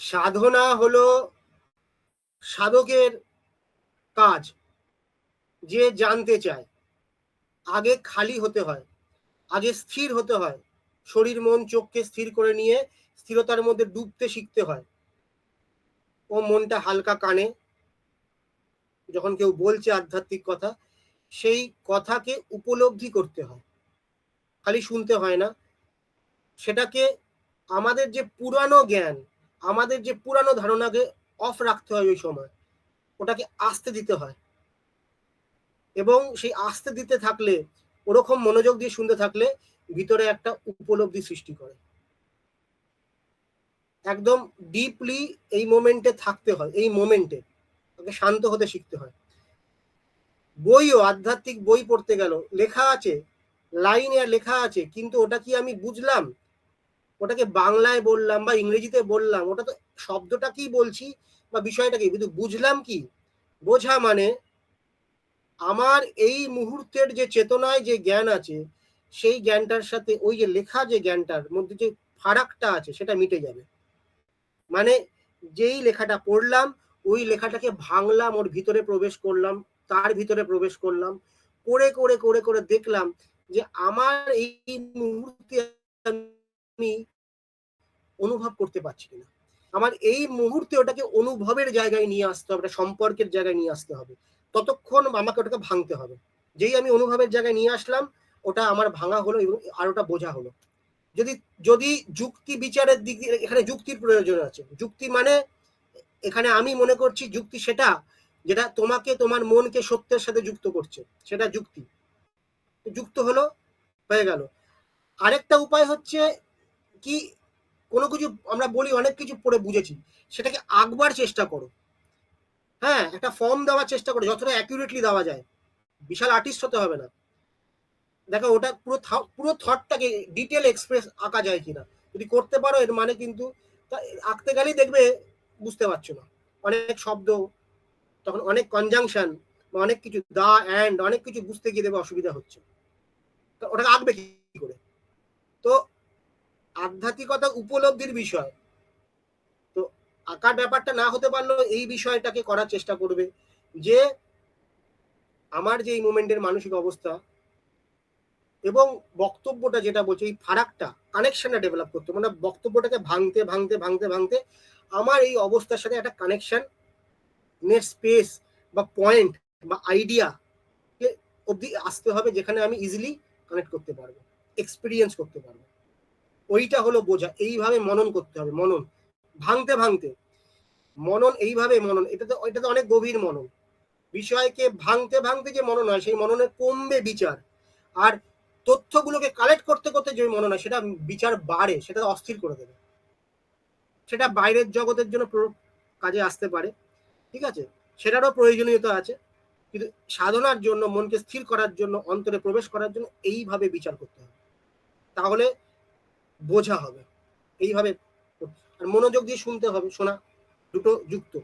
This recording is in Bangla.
সাধনা হলো সাধকের কাজ, যে জানতে চায়। আগে খালি হতে হয়, আগে স্থির হতে হয়। শরীর, মন, চোখকে স্থির করে নিয়ে স্থিরতার মধ্যে ডুবতে শিখতে হয়। ও মনটা হালকা কানে যখন কেউ বলছে আধ্যাত্মিক কথা, সেই কথাকে উপলব্ধি করতে হয়। খালি শুনতে হয় না। সেটাকে আমাদের যে পুরানো জ্ঞান, আমাদের যে পুরানো ধারণাকে অফ রাখতে হয় ওই সময়, ওটাকে আসতে দিতে হয়। এবং সেই আসতে দিতে থাকলে, ওরকম মনোযোগ দিয়ে শুনতে থাকলে ভিতরে একটা উপলব্ধি সৃষ্টি করে। একদম ডিপলি এই মোমেন্টে থাকতে হয়, এই মোমেন্টে ওকে শান্ত হতে শিখতে হয়। বইও আধ্যাত্মিক বই পড়তে গেল, লেখা আছে, লাইনে আর লেখা আছে, কিন্তু ওটা কি আমি বুঝলাম? ওটাকে বাংলায় বললাম বা ইংরেজিতে বললাম, ওটা তো শব্দটা কি বলছি বা বিষয়টা কি কিন্তু বুঝলাম কি? বোঝা মানে আমার এই মুহূর্তের যে চেতনায় যে জ্ঞান আছে, সেই জ্ঞানটার সাথে, ওই যে লেখা যে জ্ঞানটার মধ্যে যে ফারাকটা আছে, সেটা মিটে যাবে। মানে যেই লেখাটা পড়লাম ওই লেখাটাকে ভাঙলাম, ওর ভিতরে প্রবেশ করলাম, তার ভিতরে প্রবেশ করলাম, করে করে করে করে দেখলাম যে আমার এই মুহূর্তে আমি অনুভব করতে পারছি না আমার এই মুহূর্তে ওটাকে অনুভবের জায়গায় নিয়ে আসতে হবে সম্পর্কের জায়গায় নিয়ে আসতে হবে। ততক্ষণ আমাকে ওটাকে ভাঙতে হবে। যেই আমি অনুভবের জায়গায় নিয়ে আসলাম, ওটা আমার ভাঙা হলো এবং আর ওটা বোঝা হলো। যদি যদি যুক্তি বিচারের দিক এখানে যুক্তির প্রয়োজন আছে। যুক্তি মানে এখানে আমি মনে করছি যুক্তি সেটা, যেটা তোমাকে, তোমার মনকে সত্যের সাথে যুক্ত করছে, সেটা যুক্তি। যুক্ত হলো, হয়ে গেল। আরেকটা উপায় হচ্ছে কি, কোনো কিছু আমরা বলি, অনেক কিছু পড়ে বুঝেছি, সেটাকে আঁকবার চেষ্টা করো। হ্যাঁ একটা ফর্ম দেওয়ার চেষ্টা করো, যতটা অ্যাকুরেটলি দেওয়া যায়। বিশাল আর্টিস্ট হতে হবে না। দেখো, ওটা পুরো পুরো থটটাকে ডিটেল এক্সপ্রেস আঁকা যায় কিনা। যদি করতে পারো, এর মানে কিন্তু আঁকতে গেলেই দেখবে বুঝতে পারছ না। অনেক শব্দ, তখন অনেক কনজাংশন বা অনেক কিছু দা অ্যান্ড অনেক কিছু বুঝতে গিয়ে দেবে অসুবিধা হচ্ছে। তো ওটাকে আঁকবে কি করে? তো আধ্যাত্মিকতা উপলব্ধির বিষয়। তো আঁকার ব্যাপারটা না হতে পারলেও এই বিষয়টাকে করার চেষ্টা করবে যে, আমার যে এই মুমেন্টের মানসিক অবস্থা এবং বক্তব্যটা যেটা বলছে, এই ফারাকটা কানেকশনটা ডেভেলপ করতে মানে বক্তব্যটাকে ভাঙতে ভাঙতে ভাঙতে ভাঙতে আমার এই অবস্থার সাথে একটা কানেকশন নেট স্পেস বা পয়েন্ট বা আইডিয়া অবধি আসতে হবে যেখানে আমি ইজিলি কানেক্ট করতে পারব এক্সপিরিয়েন্স করতে পারব। ওইটা হলো বোঝা, এইভাবে মনন করতে হবে, মনন। ভাঙতে ভাঙতে। মনন এইভাবে মনন এটা তো এটা তো অনেক গভীর মনন। বিষয়কে ভাঙতে ভাঙতে যে মনন হয়, সেই মননে কমবে বিচার। আর তথ্যগুলোকে কালেক্ট করতে করতে যে মনে হয় সেটা বিচার বাড়ে, সেটা অস্থির করে দেবে। সেটা বাইরের জগতের জন্য কাজে আসতে পারে, ঠিক আছে? সেটারও প্রয়োজনীয়তা আছে। কিন্তু সাধনার জন্য, মনকে স্থির করার জন্য, অন্তরে প্রবেশ করার জন্য এইভাবে বিচার করতে হবে। তাহলে বোঝা হবে। এইভাবে আর মনোযোগ দিয়ে শুনতে হবে, শোনা দুটো যুক্ত।